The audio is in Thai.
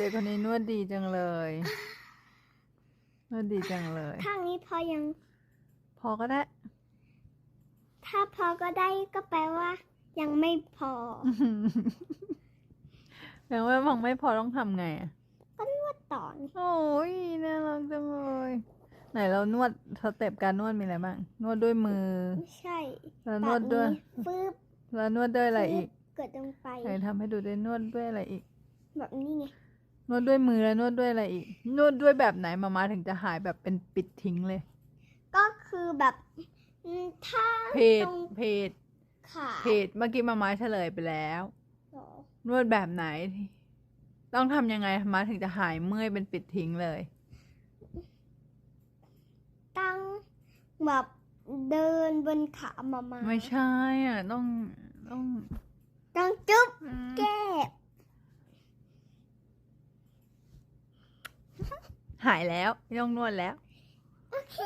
เด็กคนนี้นวดดีจังเลย นวดดีจังเลย ข้างนี้พอยัง พอก็ได้ ถ้าพอก็ได้ก็แปลว่า ยังไม่พอแปลว่าฟังไม่พอต้องทำไงอะก็นวดต่อนี่โอ้ยน่ารักจังเลย ไหนเรานวดสเต็ปการนวดมีอะไรบ้าง นวดด้วยมือ ไม่ใช่แล้วนแบวบดด้วยนี้ฟืบแล้วนวดด้วยอะไรอีก เกิดลงไปไหนทำให้ดูด้วยนวดด้วยอะไรอีก แบบนี้ไง นวดด้วยมือแล้วนวดด้วยอะไรอีก นวดด้วยแบบไหนมามาถึงจะหายแบบเป็นปิดทิ้งเลย ก็คือแบบอืมถ้าเพจตรงเพจขาเพจเมื่อกี้มามาเฉลยไปแล้ว เหรอนวดแบบไหน ต้องทำยังไงมาถึงจะหายเมื่อยเป็นปิดทิ้งเลย ตั้งแบบเดินบนขามามาไม่ใช่อะต้องต้อง ต้องจุ๊บ อืม แก้ หายแล้วไม่ต้องนวดแล้ว โอเค